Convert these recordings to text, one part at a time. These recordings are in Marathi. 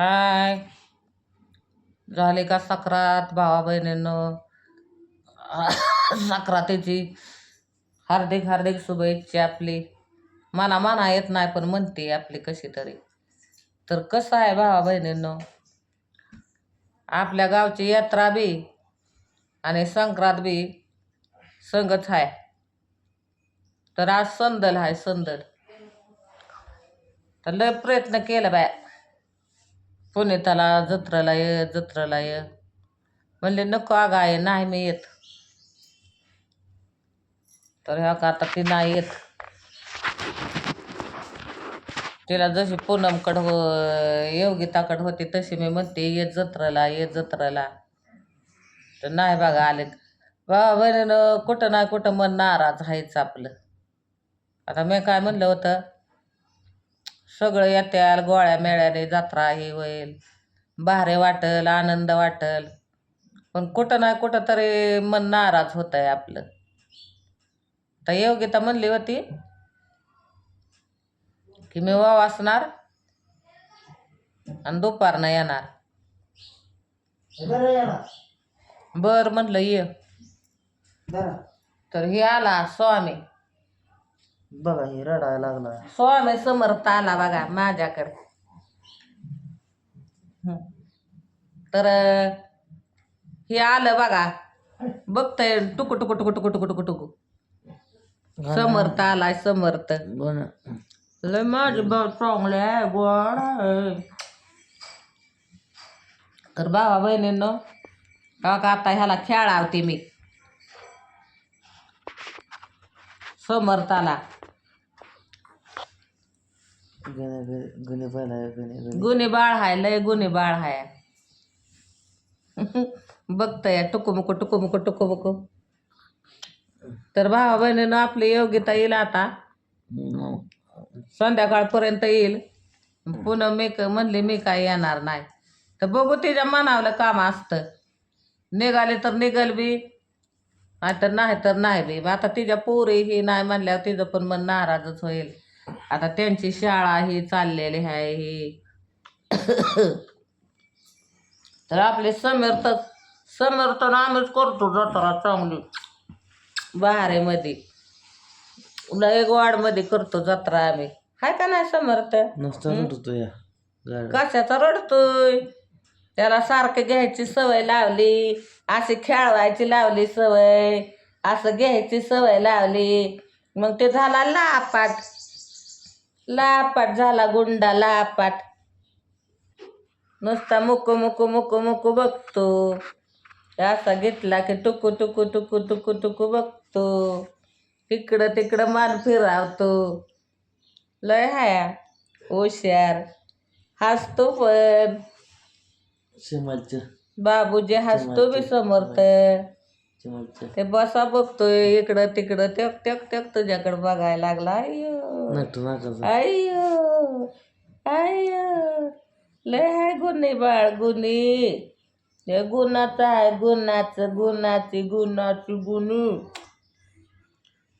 हाय. झाले का सक्रात भावा बहिणीनं? सक्रातीची हार्दिक हार्दिक शुभेच्छा आपली. मला माना येत नाही पण म्हणते आपली कशी तरी. तर कसं आहे भावा बहिणींनो? आपल्या गावची यात्रा बी आणि संक्रांत बी संगच आहे. तर आज संदल आहे संदल. तर लय प्रयत्न केला बाय. पुण्याला जत्रेला ये जत्रेला ये. म्हणले नको अगं आहे नाही मी येत. तर ह्या का आता ती नाही येत. तिला जशी पूनमकडं हो योगिताकडं होती तशी मी म्हणते ये जत्रेला ये जत्रेला. तर नाही बघा आले. बाबा बहिणीनं कुठं नाही कुठं मन नाराज आहेच आपलं. आता मी काय म्हणलं होतं? सगळं येत्याल गोळ्या मेळ्याने जत्रा हे होईल. भारे वाटल आनंद वाटल. पण कुठं ना कुठं तरी मन नाराज होत आहे आपलं. तर योगिता म्हणली होती की मी वासणार आणि दुपारनं येणार. बरं म्हणलं ये. तर हे आला स्वामी. बघा हे रडायला लागला स्वामी समर्थ आला बघा माझ्याकडे. हं. तर हे आलं बघा. बघतय टुकू टुकू टुकू टुकू टुकू टुकू टुकू. समर्थ आलाय समर्थ. लय माझे बा चांगले आहे गोड आहे. तर भावा बहिणींनो का का आता ह्याला खेळावते मी. समर्थाला गणे गणे पहिला गणे गणे गुन्हे बाळ हाय लय गुन्हे बाळ हाय. बघतय टुकुमुकू टुकुमुकू टुकुमुकू तर भावा बहिणीनं आपली योग्यता येईल आता. संध्याकाळपर्यंत येईल. पुन्हा मी क- म्हणले मी काय येणार नाही. तर बघू तिच्या मनावलं काम असतं. निघाले तर निघल बी. नाही तर नाही तर नाही बी. मग आता तिच्या पोरी ही नाही म्हणल्यावर तिचं पण मन नाराजच होईल. आता त्यांची शाळा ही चाललेली आहे ही. तर आपले समर्थ समर्थन आम्हीच करतो जत्रा चांगली. बाहेमध्ये लय वाडमध्ये करतो जत्रा आम्ही. हाय का नाही समर्थ नसता रडतो या गाड कशाचा रडतोय? त्याला सारखं घ्यायची सवय लावली अशी खेळवायची लावली सवय असं घ्यायची सवय लावली. मग ते झाला लापाट. लापाट झाला गुंडा लापाट. नुसता मुकू मुकू मुकू मुकू बघतो. असा घेतला की टुकू टुकू टुकू टुकू टुकू बघतो. तिकडं तिकडं मान फिरावतो. लय हाया. हुशार. हसतो पण. बाबूजी हसतो बी समर्थ ते बसा बघतोय. इकडं तिकडं तेक तेक तेक तुझ्याकडे बघायला लागला. नट नाकाचा अय्यो अय्यो लय हाय गुन्हे बाळ गुन्हे हे गुणाचं आहे गुणाचं गुणाची गुणाची गुणी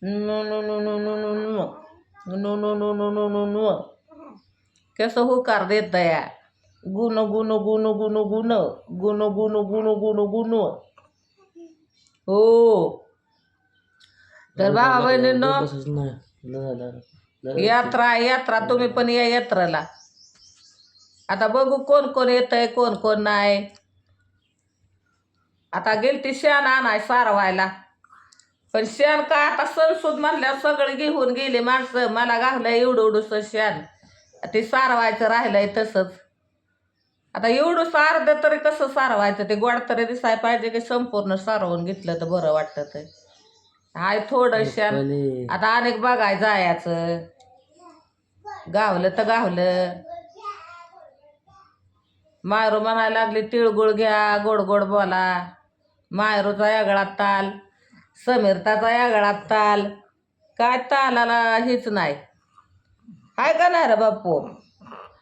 no no no no no no no no no no no no no no कसं हुकार देत या गुण गुण गुण गुण गुण गुण गुण गुण गुण गुण हो तर भावा बहिणींनो बसच नाही यात्रा यात्रा तुम्ही पण या यात्रेला. आता बघू कोण कोण येत आहे कोण कोण नाही. आता गेलती शेण आणाय सारवायला. पण शेण का आता सणसूद म्हणल्यावर सगळं घेऊन गेले माणसं. मला घाललंय एवढं उडूस शेण. ते सारवायचं राहिलंय तसंच. आता एवढं सारदं तरी कसं सारवायचं? ते गोड तरी दिसाय पाहिजे की संपूर्ण सारवून घेतलं तर बरं वाटतं ते. हाय थोडं शेण पहिले आता अनेक बघाय जायचं. गावलं तर गावलं. मायरू म्हणायला लागली तिळगुळ घ्या गोड गोड बोला. मायरूचा यागळा ताल समीरताचा यागळा ताल. काय तालाला हीच नाही. हाय का नाही रे बापू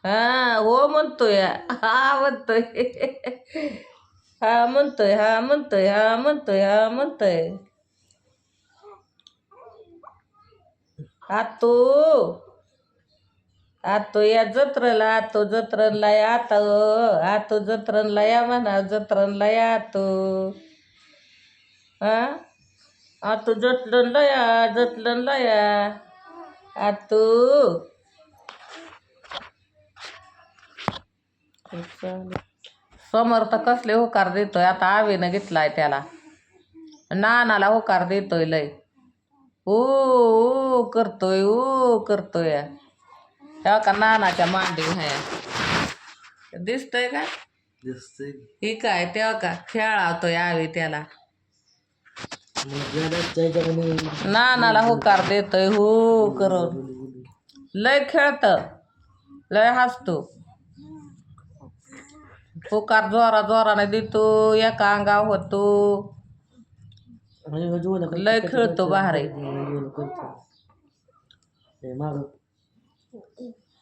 हा हो म्हणतोय. हा म्हणतोय. हा म्हणतोय हा म्हणतोय हा म्हणतोय हा म्हणतोय. आतू. आतो या जत्रेला आतो जत्रनला या आता. आतो जत्रनला या म्हणा जत्रनला या आतो. हा आतो जतलनला या जतलनला या. आतो. समर्थ कसले होकार देतोय आता आवेनं घेतलाय त्याला. नानाला होकार देतोय लय. ओ ओ करतोय ओ करतोय. तेव्हा का नानाच्या मांडी आहे. दिसतंय का? दिसतंय. ही काय तेव्हा का खेळावतोय आवी त्याला. नानाला होकार देतोय हो करून. लय खेळत लय हसतो. होकार जोरा जोराने देतो एका अंगाव होतो. लय खेळतो बाहेर माग.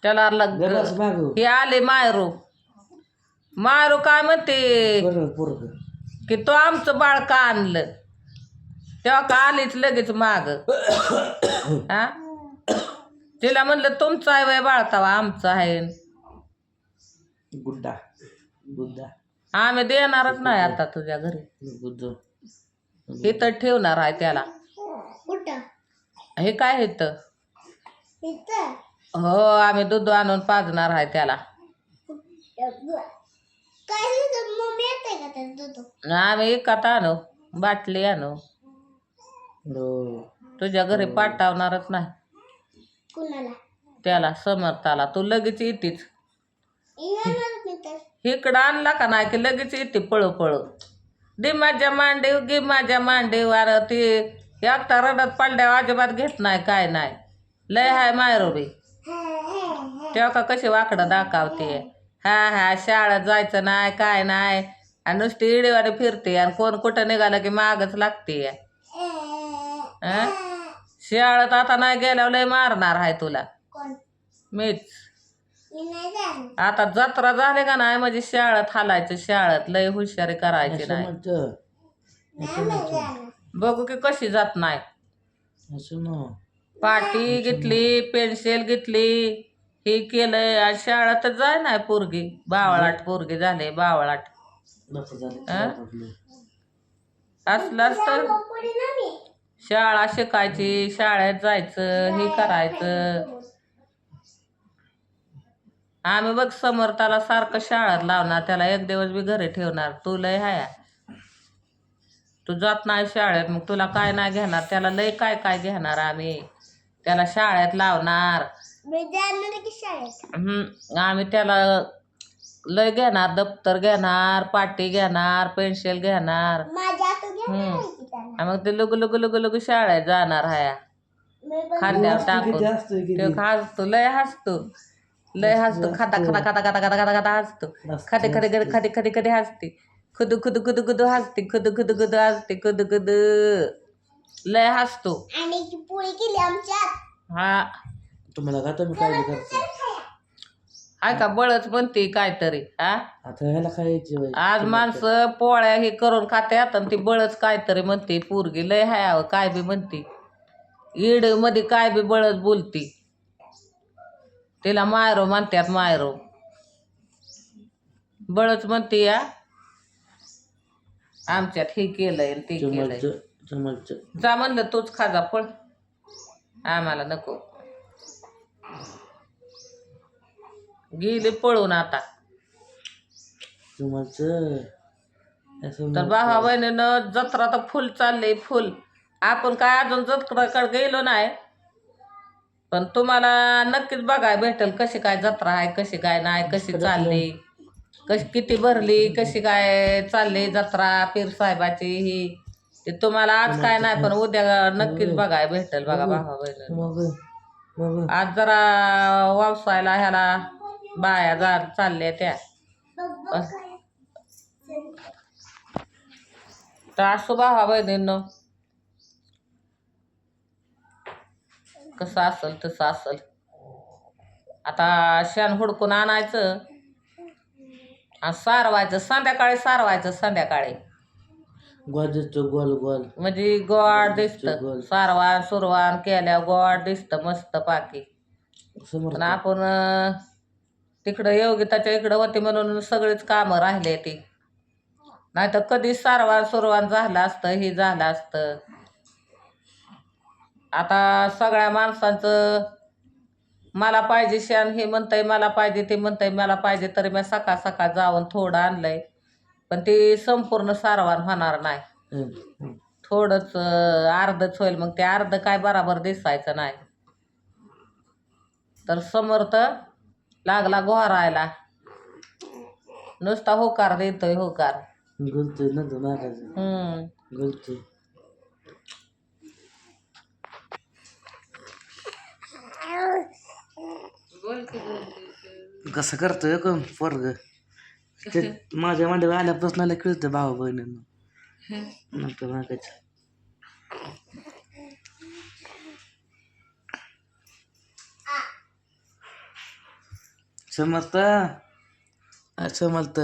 त्याला लग माग. हे आले मायरू. मायरू काय म्हणते? बरं पोरग. की तो आमचं बाळ का आणलं. तेव्हा का आलीच लगेच माग? हा तिला म्हणलं तुमचं आहे वय बाळतावा आमचं आहे. गुड्डा. गुड्डा. आम्ही देणारच नाही आता तुझ्या घरी. गुड्ड. हे तर ठेवणार आहे त्याला. हे काय हे तर हो आम्ही दूध आणून पाजणार आहे त्याला. आम्ही एकात आणू बाटली आणू. हो. तुझ्या घरी पाठवणारच नाही. त्याला समर्थाला. तू लगेच येतीच. इकडं आणला का नाही की लगेच येते पळू पळू दे माझ्या मांडीव गे माझ्या मांडीव अरे ती. एकटा रडत पडल्यावर अजिबात घेत नाही काय नाही. लय हाय मायरोबी. तेव्हा का कशी वाकडं दाखवते. हा हा शाळेत जायचं नाही काय नाही. आणि नुसती इडीवाडी फिरते आणि कोण कुठं निघालं की मागच लागते. हं? शाळेत आता नाही गेल्यावर लय मारणार आहे तुला. मीच. आता जत्रा झाली का नाही? म्हणजे शाळेत हालायचं शाळेत लय हुशारी करायची नाही. बघू की कशी जात नाही. असं पाटी घेतली पेन्सिल घेतली हे केलंय. आणि शाळेत जाय नाही पोरगी. बावळाट पोरगी झाले बावळाट. नको झालं अं? आपलं. असलं असतं. शाळा शिकायची शाळेत जायचं हे करायचं. आम्ही बघ समर्थाला सारखं शाळेत लावणार त्याला एक दिवस बी घरी ठेवणार. तू लय हाया. तू जात नाही शाळेत मग तुला काय नाही घेणार त्याला लय काय काय घेणार आम्ही. त्याला शाळेत लावणार. हम्म, आम्ही त्याला लय घेणार दप्तर घेणार पाटी घेणार पेन्सिल घेणार. हम्म. मग ते लुगु लुगु लुगु लुगु शाळेत जाणार हाया. खांद्यावर टाकून? ते हसतो लय हसतो. लय हसतो. खाता खाता खाता खाता खाता खाता खाता हसतो. खाते खाते खाते खाते खाते खाते हसते. खुदू खुदू खुदू खुदू हसते. खुदू खुदू खुदू हसते. खुदू खुदू. लय हसतो. पोळी केली आमच्यात. हा. तुम्हाला का तुम्ही काय करता? हाय का? बळच म्हणते काहीतरी हा? आता ह्याला काय आज माणसं पोळ्या हे करून खात्यात आणि ती बळच काहीतरी म्हणते. पोरगी लय हाय काय बी म्हणते. इडमध्ये काय बी बळच बोलती. तिला मायरो म्हणतात मायरो. बळच म्हणते या आमच्यात हे केलंय आणि ते केलंय. चमच चमच जा म्हणलं तूच खाजा फळ आम्हाला नको. गेली पळून आता. चमच तर भावा बहिणीनं जत्रा तर फुल चाललंय फुल. आपण काय अजून जत्राकडे गेलो नाही पण तुम्हाला नक्कीच बघाय भेटेल कशी काय जत्रा आहे कशी काय नाही कशी चालली. कशी किती भरली कशी काय चालली जत्रा पीर साहेबाची ही. ते तुम्हाला आज काय नाही पण उद्या नक्कीच बघाय भेटेल बघा भावा बहिणी मग मग. आज जरा व्यवसायाला ह्याला बाया जा चालल्या त्या. तर असो भावा बहिणींनो. कसं असल तसं असल. आता शेण हुडकून आणायचं. आणि सारवायचं संध्याकाळी सारवायचं संध्याकाळी. गोल गोल गोल. म्हणजे गोड दिसतं. सारवान सुरवान केल्या गोड दिसतं मस्त पाकी. आपण अं, तिकडं योगिताच्या इकडं होते म्हणून सगळीच कामं राहिले ती. नाही तर कधी सारवान सुरवान झालं असतं हे झालं असतं. आता सगळ्या माणसांचं मला पाहिजे शान हे म्हणतंय मला पाहिजे ते म्हणतंय मला पाहिजे तरी मी सकाळ सकाळ जाऊन थोडं आणलंय. पण ते संपूर्ण सारवान होणार नाही. थोडंच अर्धच होईल मग ते अर्ध काय बराबर दिसायचं नाही. तर समर्थ लागला घोरायला नुसता होकार देतोय होकार. गलतोय गलतोय कसं करतोय कोण? पोरग. ते माझ्या मांडीवर आल्यापासून आल्या कळतं भाऊ बहिणींना. नंतर समर्थ? आ, समर्थ.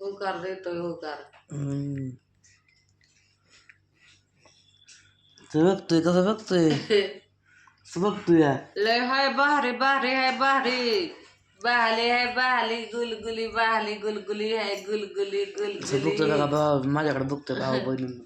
होकार देतोय होकार. हम्म. ते बघतोय कसं बघतोय? कसं बघतोय. या लय हाय भारी भारी हाय भारी. बहाली हाय बहाली गुलगुली बहाली गुलगुली हाय गुलगुली गुलगुली. बघतोय बघा भाऊ माझ्याकडे बघतोय भाऊ बहिणींना.